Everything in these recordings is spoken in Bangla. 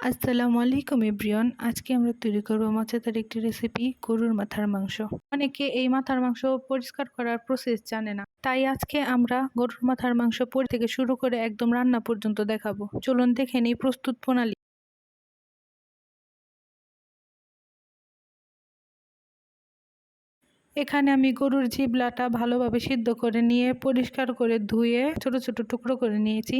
আসসালামু আলাইকুম, এভরিওয়ান। আজকে আমরা তৈরি করব মাছের একটি রেসিপি গরুর মাথার মাংস। অনেকে এই মাথার মাংস পরিষ্কার করার প্রসেস জানে না। তাই আজকে আমরা গরুর মাথার মাংস পরি থেকে শুরু করে একদম রান্না পর্যন্ত দেখাবো। চলুন দেখে নিই প্রস্তুত প্রণালী। এখানে আমি গরুর জিবলাটা ভালোভাবে সিদ্ধ করে নিয়ে, পরিষ্কার করে ধুয়ে ছোট ছোট টুকরো করে নিয়েছি।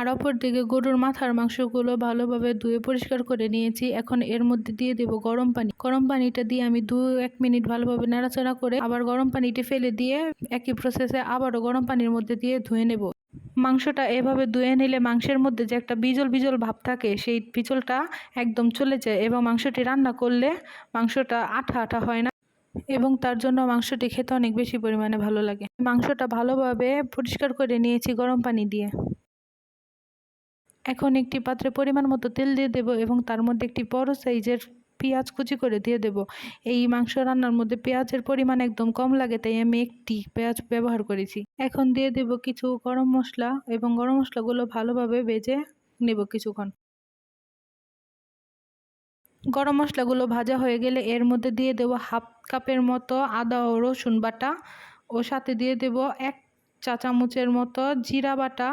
আর অপর দিকে গরুর মাথার মাংসগুলো ভালোভাবে ধুয়ে পরিষ্কার করে নিয়েছি। এখন এর মধ্যে দিয়ে দেব গরম পানি। গরম পানিটা দিয়ে আমি দু, এক মিনিট ভালোভাবে নাড়াচাড়া করে আবার গরম পানিটি ফেলে দিয়ে একই প্রসেসে আবারও গরম পানির মধ্যে দিয়ে ধুয়ে নেব। মাংসটা এভাবে ধুয়ে নিলে মাংসের মধ্যে যে একটা বিজল বিজল ভাব থাকে, সেই বিজলটা একদম চলে যায় এবং মাংসটি রান্না করলে মাংসটা আঠা আঠা হয় না এবং তার জন্য মাংসটি খেতে অনেক বেশি পরিমাণে ভালো লাগে। মাংসটা ভালোভাবে পরিষ্কার করে নিয়েছি গরম পানি দিয়ে। এখন একটি পাত্রে পরিমাণ মতো তেল দিয়ে দেব এবং তার মধ্যে একটি বড় সাইজের পেঁয়াজ কুচি করে দিয়ে দেব। এই মাংস রান্নার মধ্যে পেঁয়াজের পরিমাণ একদম কম লাগে, তাই আমি একটি পেঁয়াজ ব্যবহার করেছি। এখন দিয়ে দেব কিছু গরম মশলা এবং গরম মশলাগুলো ভালোভাবে ভেজে নেব কিছুক্ষণ। গরম মশলাগুলো ভাজা হয়ে গেলে এর মধ্যে দিয়ে দেব হাফ কাপের মতো আদা ও রসুন বাটা ও সাথে দিয়ে দেব এক চা চামচের মতো জিরা বাটা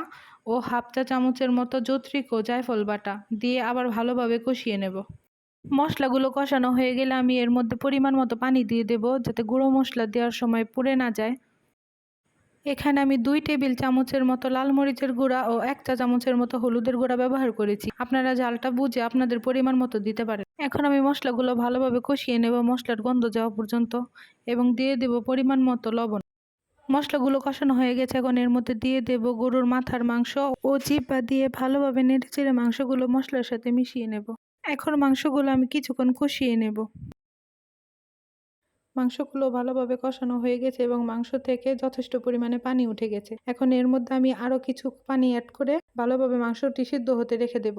ও হাফ চা চামচের মতো যত্রিক ও জায়ফল বাটা দিয়ে আবার ভালোভাবে কষিয়ে নেব। মশলাগুলো কষানো হয়ে গেলে আমি এর মধ্যে পরিমাণ মতো পানি দিয়ে দেব যাতে গুঁড়ো মশলা দেওয়ার সময় পুড়ে না যায়। এখানে আমি দুই টেবিল চামচের মতো লাল মরিচের গুঁড়া ও এক চা চামচের মতো হলুদের গুঁড়া ব্যবহার করেছি। আপনারা জালটা বুঝে আপনাদের পরিমাণ মতো দিতে পারেন। এখন আমি মশলাগুলো ভালোভাবে কষিয়ে নেব, মশলার গন্ধ যাওয়া পর্যন্ত, এবং দিয়ে দেব পরিমাণ মতো লবণ। মশলাগুলো কষানো হয়ে গেছে। এখন এর মধ্যে দিয়ে দেব গরুর মাথার মাংস ও চিপা দিয়ে ভালোভাবে নেড়ে চেড়ে মাংসগুলো মশলার সাথে মিশিয়ে নেব। এখন মাংসগুলো আমি কিছুক্ষণ কষিয়ে নেব। মাংসগুলো ভালোভাবে কষানো হয়ে গেছে এবং মাংস থেকে যথেষ্ট পরিমাণে পানি উঠে গেছে। এখন এর মধ্যে আমি আরও কিছু পানি অ্যাড করে ভালোভাবে মাংসটি সিদ্ধ হতে রেখে দেব।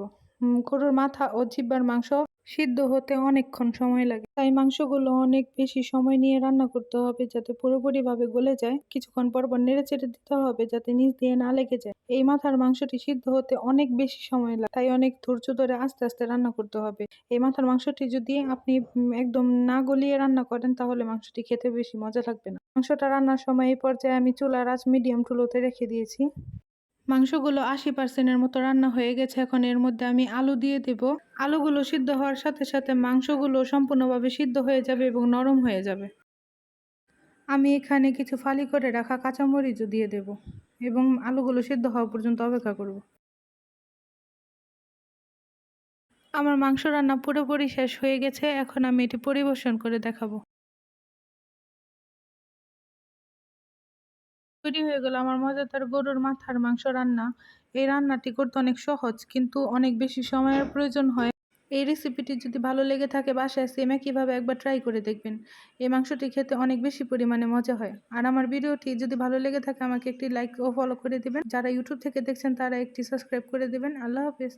গরুর মাথা ও জিব্বার মাংস সিদ্ধ হতে অনেকক্ষণ সময় লাগে। তাই মাংসগুলো অনেক বেশি সময় নিয়ে রান্না করতে হবে যাতে পুরোপুরিভাবে গলে যায়। কিছুক্ষণ পর পর নেড়ে চেড়ে দিতে হবে যাতে নিচ দিয়ে না লেগে যায়। এই মাথার মাংসটি সিদ্ধ হতে অনেক বেশি সময় লাগে, তাই অনেক ধৈর্য ধরে আস্তে আস্তে রান্না করতে হবে। এই মাথার মাংসটি যদি আপনি একদম না গলিয়ে রান্না করেন, তাহলে মাংসটি খেতে বেশি মজা লাগবে না। মাংসটা রান্নার সময় এই পর্যায়ে আমি চুলার আঁচ মিডিয়াম টুলোতে রেখে দিয়েছি। মাংসগুলো আশি পার্সেন্টের মতো রান্না হয়ে গেছে। এখন এর মধ্যে আমি আলু দিয়ে দেব। আলুগুলো সিদ্ধ হওয়ার সাথে সাথে মাংসগুলো সম্পূর্ণভাবে সিদ্ধ হয়ে যাবে এবং নরম হয়ে যাবে। আমি এখানে কিছু ফালি করে রাখা কাঁচামরিচও দিয়ে দেব এবং আলুগুলো সিদ্ধ হওয়া পর্যন্ত অপেক্ষা করব। আমার মাংস রান্না পুরোপুরি শেষ হয়ে গেছে। এখন আমি এটি পরিবেশন করে দেখাবো। তৈরি হয়ে গেল। আমার মজাদার গরুর মাথার মাংস রান্না। এই রান্নাটি করতে অনেক সহজ, কিন্তু অনেক বেশি সময়ের প্রয়োজন হয়। এই রেসিপিটি যদি ভালো লেগে থাকে, বাসায় সেমে কীভাবে একবার ট্রাই করে দেখবেন। এই মাংসটি খেতে অনেক বেশি পরিমাণে মজা হয়। আর আমার ভিডিওটি যদি ভালো লেগে থাকে, আমাকে একটি লাইক ও ফলো করে দেবেন। যারা ইউটিউব থেকে দেখছেন, তারা একটি সাবস্ক্রাইব করে দেবেন। আল্লাহ হাফেজ।